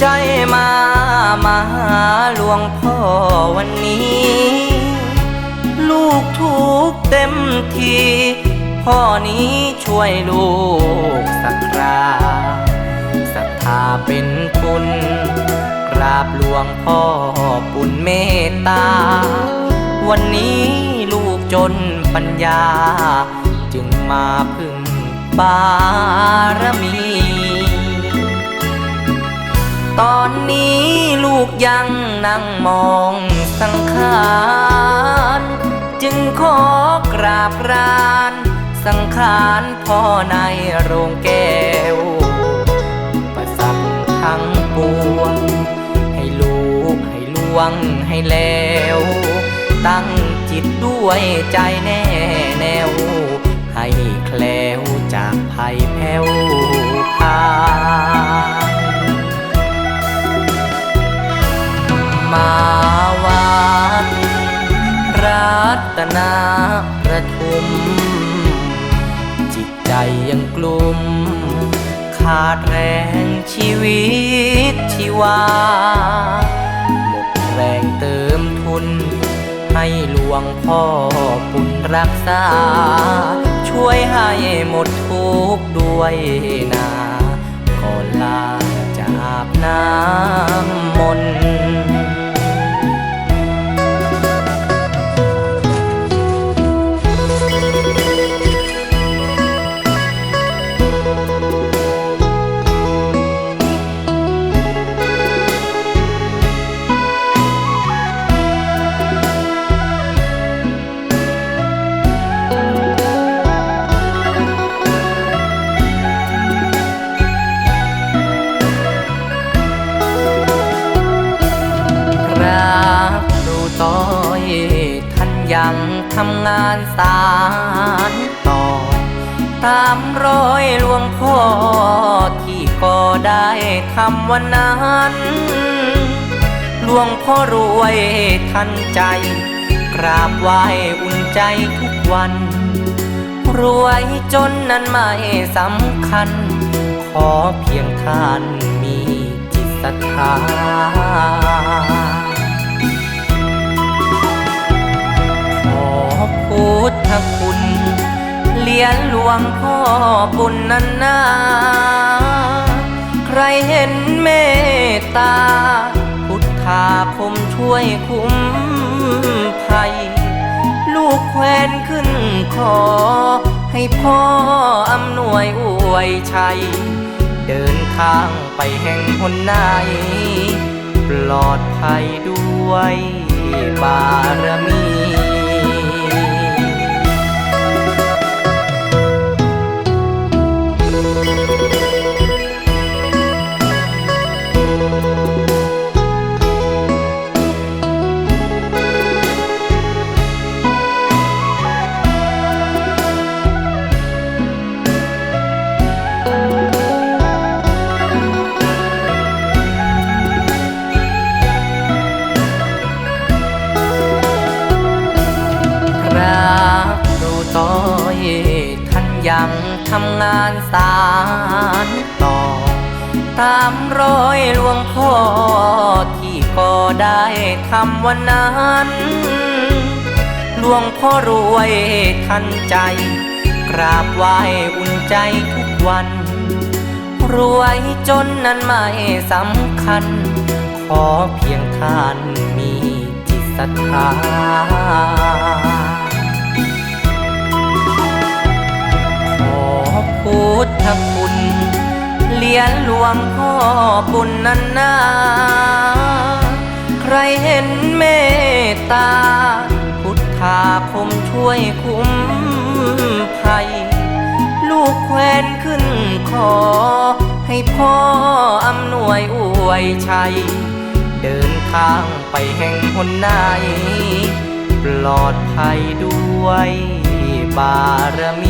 ใจมามาหาหลวงพ่อวันนี้ ลูกทุกเต็มทีพ่อนี้ช่วยลูกสักคราศรัทธาเป็นทุนกราบหลวงพ่อปุณเมตตา วันนี้ลูกจนปัญญา จึงมาพึ่งบารมี ตอนนี้ลูกยังนั่งมองสังขารจึงขอกราบราน สังขารพ่อในโรงแก้วประสักทั้งปวงให้ลูกให้ลวงให้แล้ว ตั้งจิตด้วยใจแน่ รัตนาประทุม จิตใจยังกลุ่ม ขาดแรงชีวิตชีวา หมดแรงเติมทุน ให้หลวงพ่อปุณรักษา ช่วยให้หมดทุกข์ด้วยนาก่อนลาจาบน้ำมนต์ำงานสารต่อ ตามรอยหลวงพ่อที่ก็ได้ทำวันนั้นหลวงพ่อรวยทันใจ กราบไหว้อุ่นใจทุกวัน รวยจนนั้นไม่สำคัญ ขอเพียงท่านมีจิตศรัทธา ยญหลวงพ่อบุญนันนาใครเห็นเมตตา พุทธาคมช่วยคุ้มภัย ลูกแควนขึ้นขอให้พ่ออำนวยอวยชัย เดินทางไปแห่งหนไหนปลอดภัยด้วยบารมี สารต่อ ตามรอยหลวงพ่อที่ก็ได้ทำวันนั้น หลวงพ่อรวยทันใจ กราบไหว้อุ่นใจทุกวัน รวยจนนั้นไม่สำคัญ ขอเพียงท่านมีจิตศรัทธา พุทธคุณเหรียญหลวงพ่อปุณนันนาใครเห็นเมตตา พุทธาคมช่วยคุ้มภัย ลูกแควนขึ้นขอให้พ่ออำนวยอวยชัย เดินทางไปแห่งหนไหนปลอดภัยด้วยบารมี